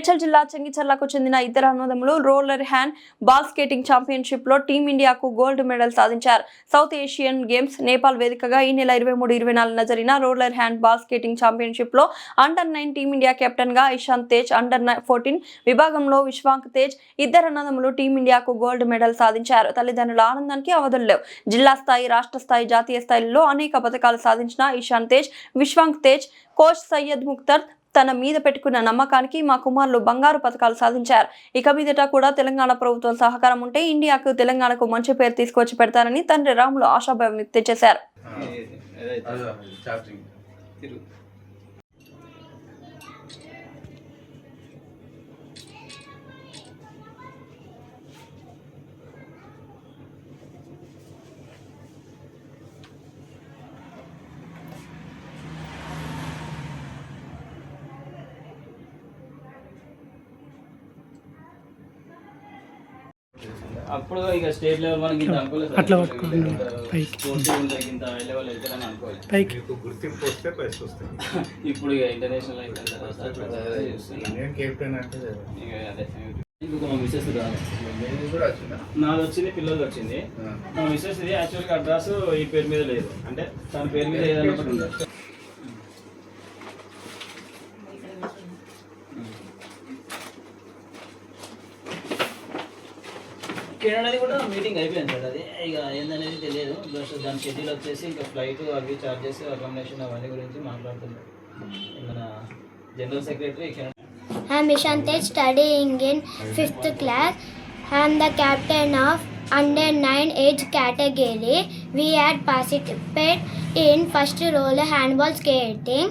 మేడ్చల్ జిల్లా చెంగిచర్లకు చెందిన ఇద్దరు అనుదములు రోలర్ హ్యాండ్ బాల్ స్కేటింగ్ ఛాంపియన్షిప్లో టీమిండియాకు గోల్డ్ మెడల్ సాధించారు. సౌత్ ఏషియన్ గేమ్స్ నేపాల్ వేదికగా ఈ నెల ఇరవై మూడు ఇరవై నాలుగున జరిగిన రోలర్ హ్యాండ్ బాల్ స్కేటింగ్ ఛాంపియన్షిప్లో అండర్ నైన్ టీమిండియా కెప్టెన్గా ఇషాంత్ తేజ్ అండర్ ఫోర్టీన్ విభాగంలో విశ్వాంక్ తేజ్ ఇద్దరు అన్నదమ్ములు టీమిండియాకు గోల్డ్ మెడల్ సాధించారు. తల్లిదండ్రుల ఆనందానికి అవధులు లేవు. జిల్లా స్థాయి రాష్ట్ర స్థాయి జాతీయ స్థాయిలో అనేక పథకాలు సాధించిన ఇషాంత్ తేజ్ విశ్వాంక్ తేజ్ కోచ్ సయ్యద్ ముక్తర్ తన మీద పెట్టుకున్న నమ్మకానికి మా కుమారులు బంగారు పథకాలు సాధించారు ఇక మీదట కూడా తెలంగాణ ప్రభుత్వం సహకారం ఉంటే ఇండియాకు తెలంగాణకు మంచి పేరు తీసుకొచ్చి పెడతారని తండ్రి రాములు ఆశాభావం వ్యక్తం చేశారు అప్పుడు ఇక స్టేట్ లెవెల్ మనకి ఇంత అనుకోలేదు అట్లా పట్టుకోండి, పైకి. ఇంత లెవెల్ వెళ్తారని అనుకోలేదు పైకి. మీకు గుర్తింపు వస్తే పైసలు వస్తాయి. ఇప్పుడు ఇక ఇంటర్నేషనల్. నేను కెప్టెన్ అంటే ఇక అదే. ఇంకొక మా మిస్సెస్ నాది వచ్చింది పిల్లలు వచ్చింది. మా మిస్సెస్ ఇది యాక్చువల్గా అడ్రస్ ఈ పేరు మీద లేదు. అంటే తన పేరు మీద ఏదైనా ఒకటి ఉండదు కెనడాది కూడా మీటింగ్ అయిపోయింది సార్ అది ఇక ఏందనేది తెలియదు జస్ట్ దాని షెడ్యూల్ వచ్చేసి ఇంకా ఫ్లైట్ అవి చార్జెస్ అకామిడేషన్ అవన్నీ గురించి మాట్లాడుతున్నారు మన general secretary Canada I'm Ishantesh studying in 5th class. I am the captain of under 9 age category. We had participated in first roller handball skating.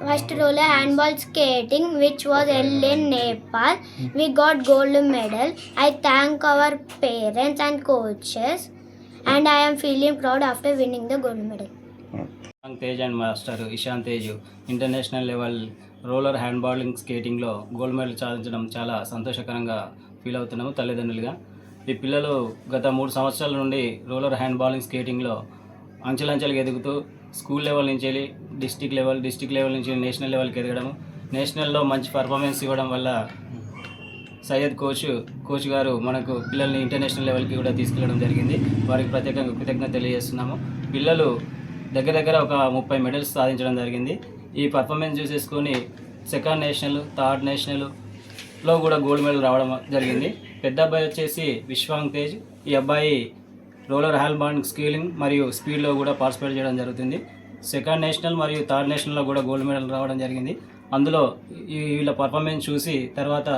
First roller handball skating which was held in Nepal we got gold medal I thank our parents and coaches and I I'm feeling proud after winning the gold medal Tej and master Ishan Tej international level roller hand balling స్కేటింగ్లో gold medal సాధించడం చాలా సంతోషకరంగా feel అవుతున్నాము తల్లిదండ్రులుగా. ఈ పిల్లలు గత మూడు సంవత్సరాల నుండి రోలర్ హ్యాండ్ బాలింగ్ స్కేటింగ్లో అంచెలంచెలుగా ఎదుగుతూ స్కూల్ లెవెల్ నుంచి వెళ్ళి డిస్టిక్ లెవెల్ డిస్టిక్ లెవెల్ నుంచి నేషనల్ లెవెల్కి ఎదగడము. నేషనల్లో మంచి పర్ఫార్మెన్స్ ఇవ్వడం వల్ల సయ్యద్ కోచ్ కోచ్ గారు మనకు పిల్లల్ని ఇంటర్నేషనల్ లెవెల్కి కూడా తీసుకెళ్ళడం జరిగింది. వారికి ప్రత్యేకంగా కృతజ్ఞత తెలియజేస్తున్నాము. పిల్లలు దగ్గర దగ్గర ఒక ముప్పై మెడల్స్ సాధించడం జరిగింది. ఈ పర్ఫార్మెన్స్ చూసేసుకొని సెకండ్ నేషనల్ థర్డ్ నేషనల్లో కూడా గోల్డ్ మెడల్ రావడం జరిగింది. పెద్ద అబ్బాయి వచ్చేసి విశ్వాంగ్ తేజ్. ఈ అబ్బాయి రోలర్ హ్యాల్ బాండ్ స్కేలింగ్ మరియు స్పీడ్లో కూడా పార్టిసిపేట్ చేయడం జరుగుతుంది. సెకండ్ నేషనల్ మరియు థర్డ్ నేషనల్లో కూడా గోల్డ్ మెడల్ రావడం జరిగింది. అందులో ఈ వీళ్ళ పర్ఫార్మెన్స్ చూసి తర్వాత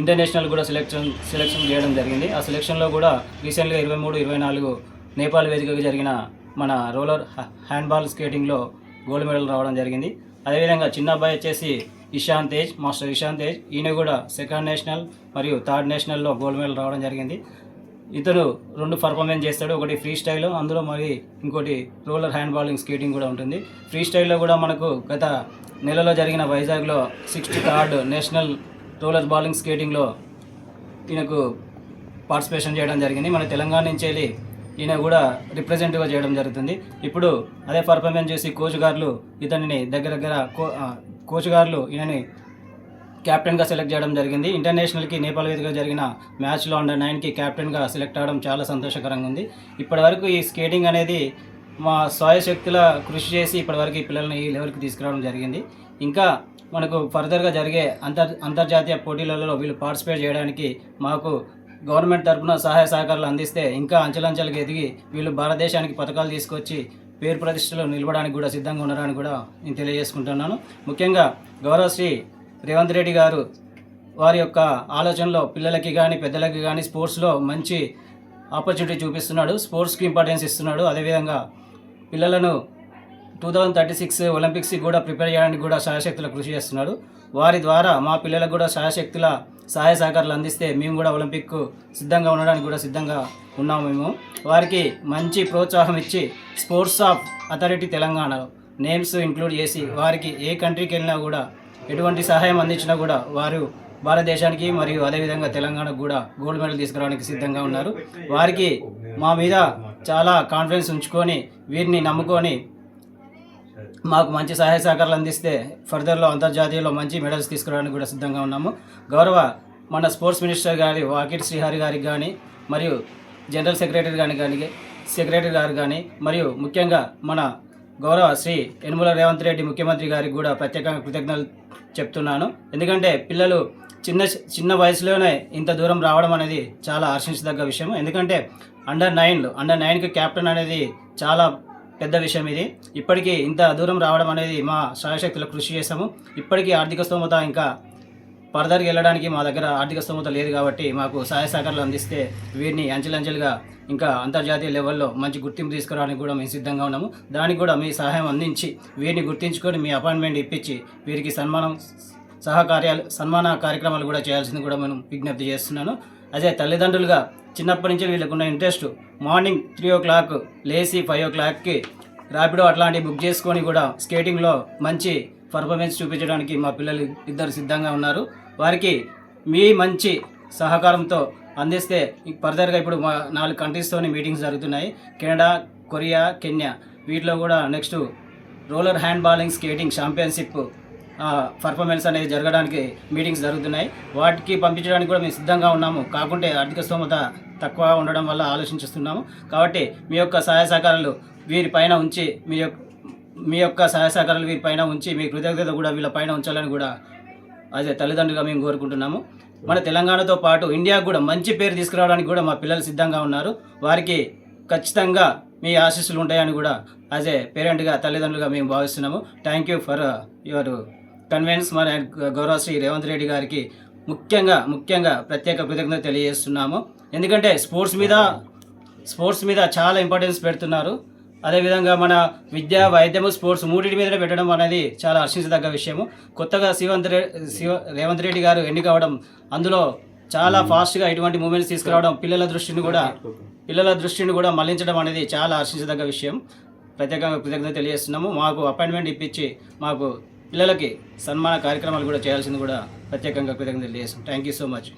ఇంటర్నేషనల్ కూడా సెలెక్షన్ సెలెక్షన్ చేయడం జరిగింది. ఆ సెలెక్షన్లో కూడా రీసెంట్గా ఇరవై మూడు ఇరవై నాలుగు నేపాల్ వేదికగా జరిగిన మన రోలర్ హ్యాండ్బాల్ స్కేటింగ్లో గోల్డ్ మెడల్ రావడం జరిగింది. అదేవిధంగా చిన్న అబ్బాయి వచ్చేసి ఇషాంత్ తేజ్ మాస్టర్ ఇషాంత్ తేజ్. ఈయన కూడా సెకండ్ నేషనల్ మరియు థర్డ్ నేషనల్లో గోల్డ్ మెడల్ రావడం జరిగింది. ఇతను రెండు పర్ఫార్మెన్స్ చేస్తాడు ఒకటి ఫ్రీ స్టైల్లో అందులో మరి ఇంకోటి రోలర్ హ్యాండ్ బాలింగ్ స్కేటింగ్ కూడా ఉంటుంది. ఫ్రీ స్టైల్లో కూడా మనకు గత నెలలో జరిగిన వైజాగ్లో sixty third national roller balling స్కేటింగ్లో ఈయనకు పార్టిసిపేషన్ చేయడం జరిగింది. మన తెలంగాణ నుంచి వెళ్ళి ఈయన కూడా రిప్రజెంటివ్గా చేయడం జరుగుతుంది. ఇప్పుడు అదే పర్ఫార్మెన్స్ చేసి కోచ్ గారులు ఇతనిని దగ్గర దగ్గర కో కోచ్ గారులు ఈయనని కెప్టెన్గా సెలెక్ట్ చేయడం జరిగింది. ఇంటర్నేషనల్కి నేపాల్ వేదికగా జరిగిన మ్యాచ్లో అండర్ నైన్కి కెప్టెన్గా సెలెక్ట్ అవ్వడం చాలా సంతోషకరంగా ఉంది. ఇప్పటివరకు ఈ స్కేటింగ్ అనేది మా స్వయశక్తుల కృషి చేసి ఇప్పటివరకు ఈ పిల్లల్ని ఈ లెవెల్కి తీసుకురావడం జరిగింది. ఇంకా మనకు ఫర్దర్గా జరిగే అంతర్ అంతర్జాతీయ పోటీలలో వీళ్ళు పార్టిసిపేట్ చేయడానికి మాకు గవర్నమెంట్ తరఫున సహాయ సహకారాలు అందిస్తే ఇంకా అంచెలంచెలకు ఎదిగి వీళ్ళు భారతదేశానికి పథకాలు తీసుకొచ్చి పేరు ప్రతిష్టలు నిలవడానికి కూడా సిద్ధంగా ఉన్నారని కూడా నేను తెలియజేసుకుంటున్నాను. ముఖ్యంగా గౌరవశ్రీ రేవంత్ రెడ్డి గారు వారి యొక్క ఆలోచనలో పిల్లలకి కానీ పెద్దలకి కానీ స్పోర్ట్స్లో మంచి ఆపర్చునిటీ చూపిస్తున్నాడు. స్పోర్ట్స్కి ఇంపార్టెన్స్ ఇస్తున్నాడు. అదేవిధంగా పిల్లలను టూ థౌజండ్ థర్టీ సిక్స్ ఒలింపిక్స్కి కూడా ప్రిపేర్ చేయడానికి కూడా సహాయశక్తుల కృషి చేస్తున్నాడు. వారి ద్వారా మా పిల్లలకు కూడా సహాయశక్తుల సహాయ సహకారాలు అందిస్తే మేము కూడా ఒలింపిక్కు సిద్ధంగా ఉండడానికి కూడా సిద్ధంగా ఉన్నాము మేము. వారికి మంచి ప్రోత్సాహం ఇచ్చి sports of authority Telangana names include చేసి వారికి ఏ కంట్రీకి వెళ్ళినా కూడా ఎటువంటి సహాయం అందించినా కూడా వారు భారతదేశానికి మరియు అదేవిధంగా తెలంగాణకు కూడా గోల్డ్ మెడల్ తీసుకురావడానికి సిద్ధంగా ఉన్నారు. వారికి మా మీద చాలా కాన్ఫిడెన్స్ ఉంచుకొని వీరిని నమ్ముకొని మాకు మంచి సహాయ సహకారాలు అందిస్తే ఫర్దర్లో అంతర్జాతీయంలో మంచి మెడల్స్ తీసుకురావడానికి కూడా సిద్ధంగా ఉన్నాము. గౌరవ మన స్పోర్ట్స్ మినిస్టర్ గారి వాకిట్ శ్రీహరి గారికి కానీ మరియు జనరల్ సెక్రటరీ గారికి కానీ సెక్రటరీ గారు కానీ మరియు ముఖ్యంగా మన గౌరవ శ్రీ యనుమల రేవంత్ రెడ్డి ముఖ్యమంత్రి గారికి కూడా ప్రత్యేకంగా కృతజ్ఞతలు చెప్తున్నాను. ఎందుకంటే పిల్లలు చిన్న చిన్న వయసులోనే ఇంత దూరం రావడం అనేది చాలా హర్షించదగ్గ విషయం. ఎందుకంటే అండర్ నైన్లు అండర్ నైన్కి కెప్టెన్ అనేది చాలా పెద్ద విషయం ఇది. ఇప్పటికీ ఇంత దూరం రావడం అనేది మా శాయశక్తులు కృషి చేశాము. ఇప్పటికీ ఆర్థిక స్తోమత ఇంకా ఫర్దర్కి వెళ్ళడానికి మా దగ్గర ఆర్థిక స్తోమత లేదు కాబట్టి మాకు సహాయ సహకారాలు అందిస్తే వీరిని అంచెలంచెలుగా ఇంకా అంతర్జాతీయ లెవెల్లో మంచి గుర్తింపు తీసుకురావడానికి కూడా మేము సిద్ధంగా ఉన్నాము. దానికి కూడా మీ సహాయం అందించి వీరిని గుర్తించుకొని మీ అపాయింట్మెంట్ ఇప్పించి వీరికి సన్మానం సహకార్యాలు సన్మాన కార్యక్రమాలు కూడా చేయాల్సింది కూడా మేము విజ్ఞప్తి చేస్తున్నాను. అదే తల్లిదండ్రులుగా చిన్నప్పటి నుంచి వీళ్ళకున్న interest morning three o'clock లేచి ఫైవ్ ఓ క్లాక్కి ర్యాపిడో అట్లాంటివి బుక్ చేసుకొని కూడా స్కేటింగ్లో మంచి పర్ఫార్మెన్స్ చూపించడానికి మా పిల్లలు ఇద్దరు సిద్ధంగా ఉన్నారు. వారికి మీ మంచి సహకారంతో అందిస్తే ఫర్దర్గా ఇప్పుడు మా నాలుగు కంట్రీస్తోని మీటింగ్స్ జరుగుతున్నాయి. Canada Korea Kenya. వీటిలో కూడా next roller hand balling skating championship performance అనేది జరగడానికి మీటింగ్స్ జరుగుతున్నాయి. వాటికి పంపించడానికి కూడా మేము సిద్ధంగా ఉన్నాము. కాకుంటే ఆర్థిక స్తోమత తక్కువ ఉండడం వల్ల ఆలోచించుస్తున్నాము. కాబట్టి మీ యొక్క సహాయ సహకారాలు వీరిపైన ఉంచి మీ యొక్క మీ యొక్క సహాయ సహకారాలు వీరిపైన ఉంచి మీ కృతజ్ఞత కూడా వీళ్ళ పైన ఉంచాలని కూడా అదే తల్లిదండ్రులుగా మేము కోరుకుంటున్నాము. మన తెలంగాణతో పాటు ఇండియాకు కూడా మంచి పేరు తీసుకురావడానికి కూడా మా పిల్లలు సిద్ధంగా ఉన్నారు. వారికి ఖచ్చితంగా మీ ఆశీస్సులు ఉంటాయని కూడా యాజ్ ఏ పేరెంట్గా తల్లిదండ్రులుగా మేము భావిస్తున్నాము. Thank you for your convenience మన గౌరవ శ్రీ రేవంత్ రెడ్డి గారికి ముఖ్యంగా ముఖ్యంగా ప్రత్యేక కృతజ్ఞత తెలియజేస్తున్నాము. ఎందుకంటే స్పోర్ట్స్ మీద స్పోర్ట్స్ మీద చాలా ఇంపార్టెన్స్ పెడుతున్నారు. అదేవిధంగా మన విద్య వైద్యము స్పోర్ట్స్ మూడింటి మీదనే పెట్టడం అనేది చాలా హర్షించదగ్గ విషయము. కొత్తగా శివంత్ రెడ్డి శివ రేవంత్ రెడ్డి గారు ఎన్నికవడం అందులో చాలా ఫాస్ట్గా ఇటువంటి మూమెంట్స్ తీసుకురావడం పిల్లల దృష్టిని కూడా పిల్లల దృష్టిని కూడా మళ్ళించడం అనేది చాలా హర్షించదగ్గ విషయం. ప్రత్యేకంగా కృతజ్ఞత తెలియజేస్తున్నాము. మాకు అపాయింట్మెంట్ ఇప్పించి మాకు పిల్లలకి సన్మాన కార్యక్రమాలు కూడా చేయాల్సింది కూడా ప్రత్యేకంగా కృతజ్ఞత తెలియజేస్తాం థ్యాంక్ యూ సో మచ్